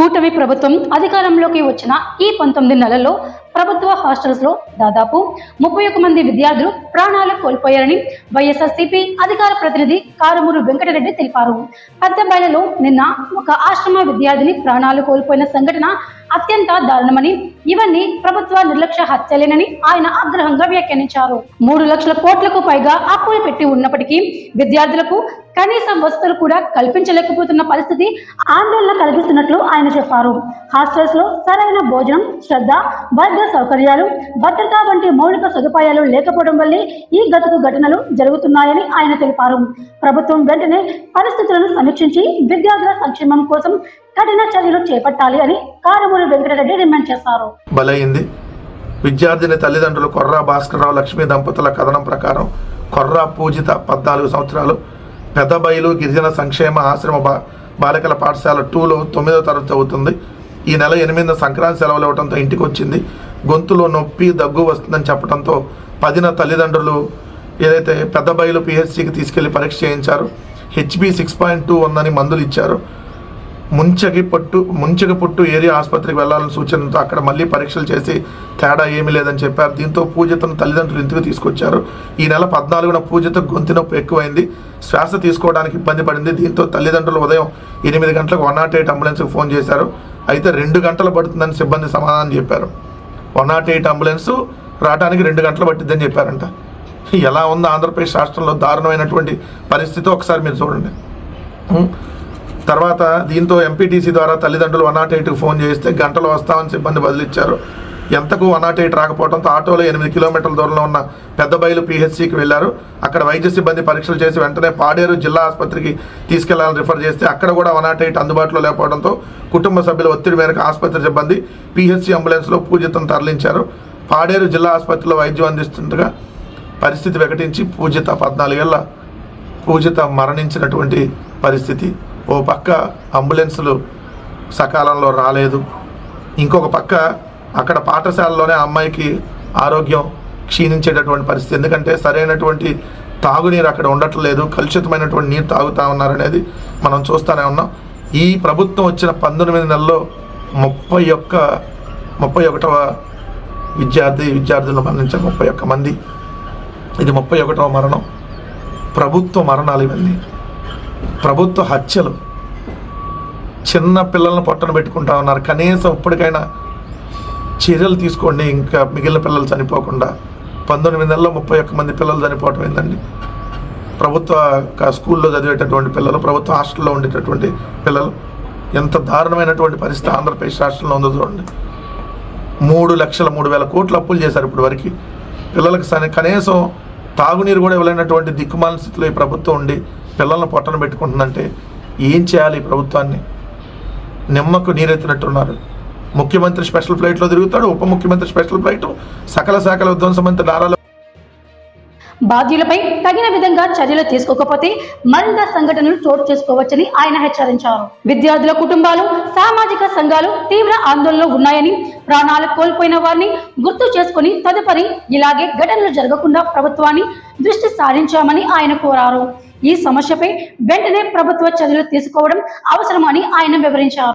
కూటమి ప్రభుత్వం అధికారంలోకి వచ్చిన ఈ పంతొమ్మిది నెలల్లో ప్రభుత్వ హాస్టల్స్లో దాదాపు ముప్పై ఒక్క మంది విద్యార్థులు ప్రాణాలు కోల్పోయారని వైఎస్ఆర్సీపీ అధికార ప్రతినిధి కారుమూరు వెంకటరెడ్డి తెలిపారు. పెద్దబయలులో నిన్న ఒక ఆశ్రమ విద్యార్థిని ప్రాణాలు కోల్పోయిన సంఘటన అత్యంత దారుణమని ఇవన్నీ ప్రభుత్వ నిర్లక్ష్య హత్యలేనని ఆయన ఆగ్రహంగా వ్యాఖ్యానించారు. మూడు లక్షల కోట్లకు పైగా అప్పులు పెట్టి ఉన్నప్పటికీ విద్యార్థులకు కనీసం వసతులు కూడా కల్పించలేకపోతున్న పరిస్థితి ఆందోళన కలిగిస్తున్నట్లు ఆయన చెప్పారు. హాస్టల్స్లో సరైన భోజనం శ్రద్ధ వైద్య సౌకర్యాలు భద్రత వంటి మౌలిక సదుపాయాలు లేకపోవడం వల్లే ఈ గతుకు ఘటనలు జరుగుతున్నాయని ఆయన తెలిపారు. ప్రభుత్వం వెంటనే పరిస్థితులను సమీక్షించి విద్యార్థుల సంక్షేమం కోసం కఠిన చర్యలు చేపట్టాలి అని కారుమూరి వెంకటరెడ్డి డిమాండ్ చేశారు. బలైంది. విద్యార్థిని తల్లిదండ్రులు కొర్రా భాస్కరరావు లక్ష్మీ దంపతుల కథనం ప్రకారం కొర్రా పూజిత పద్నాలుగు సంవత్సరాలు పెద్దబయలు గిరిజన సంక్షేమ ఆశ్రమ బా బాలికల పాఠశాల టూలో తొమ్మిదో తరగతి చదువుతుంది. ఈ నెల ఎనిమిదిన సంక్రాంతి సెలవులు ఇవ్వడంతో ఇంటికి వచ్చింది గొంతులో నొప్పి దగ్గు వస్తుందని చెప్పడంతో పదిన తల్లిదండ్రులు ఏదైతే పెద్దబయలు పిహెచ్సికి తీసుకెళ్ళి పరీక్ష చేయించారు హెచ్బి సిక్స్ పాయింట్ టూ ఉందని మందులు ఇచ్చారు. ముంచగి పట్టు ముంచగి పుట్టు ఏరియా ఆసుపత్రికి వెళ్ళాలని సూచనతో అక్కడ మళ్ళీ పరీక్షలు చేసి తేడా ఏమీ లేదని చెప్పారు. దీంతో పూజితను తల్లిదండ్రులు ఇంటికి తీసుకొచ్చారు. ఈ నెల పద్నాలుగున పూజిత గొంతు నొప్పి ఎక్కువైంది. శ్వాస తీసుకోవడానికి ఇబ్బంది పడింది. దీంతో తల్లిదండ్రులు ఉదయం ఎనిమిది గంటలకు వన్ నాట్ ఎయిట్ అంబులెన్స్కి ఫోన్ చేశారు. అయితే రెండు గంటలు పడుతుందని సిబ్బంది సమాధానం చెప్పారు. వన్ నాట్ ఎయిట్ అంబులెన్స్ రావడానికి రెండు గంటలు పట్టిద్దని చెప్పారంట. ఎలా ఉందో ఆంధ్రప్రదేశ్ రాష్ట్రంలో దారుణమైనటువంటి పరిస్థితి? ఒకసారి మీరు చూడండి. తర్వాత దీంతో ఎంపీటీసీ ద్వారా తల్లిదండ్రులు వన్ నాట్ ఎయిట్కి ఫోన్ చేస్తే గంటలు వస్తామని సిబ్బంది బదిలిచ్చారు. ఎంతకు వన్ నాట్ ఎయిట్ రాకపోవడంతో ఆటోలో ఎనిమిది కిలోమీటర్ల దూరంలో ఉన్న పెద్ద బయలు పీహెచ్సికి వెళ్ళారు అక్కడ వైద్య సిబ్బంది పరీక్షలు చేసి వెంటనే పాడేరు జిల్లా ఆసుపత్రికి తీసుకెళ్ళాలని రిఫర్ చేస్తే అక్కడ కూడా వన్ నాట్ ఎయిట్ అందుబాటులో లేకపోవడంతో కుటుంబ సభ్యుల ఒత్తిడి మేరకు ఆసుపత్రి సిబ్బంది పీహెచ్సి అంబులెన్స్లో పూజితం తరలించారు. పాడేరు జిల్లా ఆసుపత్రిలో వైద్యం అందిస్తుండగా పరిస్థితి వికటించి పూజిత పద్నాలుగేళ్ళ పూజిత మరణించినటువంటి పరిస్థితి ఓ పక్క అంబులెన్సులు సకాలంలో రాలేదు. ఇంకొక పక్క అక్కడ పాఠశాలలోనే అమ్మాయికి ఆరోగ్యం క్షీణించేటటువంటి పరిస్థితి. ఎందుకంటే సరైనటువంటి తాగునీరు అక్కడ ఉండట్లేదు. కలుషితమైనటువంటి నీరు తాగుతా ఉన్నారనేది మనం చూస్తూనే ఉన్నాం. ఈ ప్రభుత్వం వచ్చిన పంతొమ్మిది నెలల్లో ముప్పై ఒక్క ముప్పై ఒకటవ విద్యార్థి విద్యార్థులు మరణించారు. ముప్పై ఒక్క మంది. ఇది ముప్పై ఒకటవ మరణం. ప్రభుత్వ మరణాలు ఇవన్నీ. ప్రభుత్వ హత్యలు. చిన్న పిల్లలను పొట్టన పెట్టుకుంటా ఉన్నారు. కనీసం ఇప్పటికైనా చర్యలు తీసుకోండి ఇంకా మిగిలిన పిల్లలు చనిపోకుండా. పంతొమ్మిది నెలల్లో ముప్పై ఒక్క మంది పిల్లలు చనిపోవటం ఏందండి? ప్రభుత్వ స్కూల్లో చదివేటటువంటి పిల్లలు ప్రభుత్వ హాస్టల్లో ఉండేటటువంటి పిల్లలు ఎంత దారుణమైనటువంటి పరిస్థితి ఆంధ్రప్రదేశ్ రాష్ట్రంలో ఉందో చూడండి. మూడు లక్షల మూడు వేల కోట్లు అప్పులు చేశారు ఇప్పుడు వరకు. పిల్లలకు కనీసం తాగునీరు కూడా ఇవ్వలేనటువంటి దిక్కుమాల స్థితిలో ఈ ప్రభుత్వం ఉండి పిల్లలను పొట్టన పెట్టుకుంటుందంటే ఏం చేయాలి ప్రభుత్వాన్ని? నిమ్మకు నీరెత్తినట్టున్నారు. ముఖ్యమంత్రి స్పెషల్ ఫ్లైట్లో తిరుగుతాడు ఉప ముఖ్యమంత్రి స్పెషల్ ఫ్లైట్ సకల శాఖల విధ్వంస మంత్రి నారాల బాధ్యులపై తగిన విధంగా చర్యలు తీసుకోకపోతే మరింత సంఘటనలు చోటు చేసుకోవచ్చని ఆయన హెచ్చరించారు. విద్యార్థుల కుటుంబాలు సామాజిక సంఘాలు తీవ్ర ఆందోళనలో ఉన్నాయని ప్రాణాలు కోల్పోయిన వారిని గుర్తు చేసుకుని తదుపరి ఇలాగే ఘటనలు జరగకుండా ప్రభుత్వాన్ని దృష్టి సారించామని ఆయన కోరారు. ఈ సమస్యపై వెంటనే ప్రభుత్వ చర్యలు తీసుకోవడం అవసరమని ఆయన వివరించారు.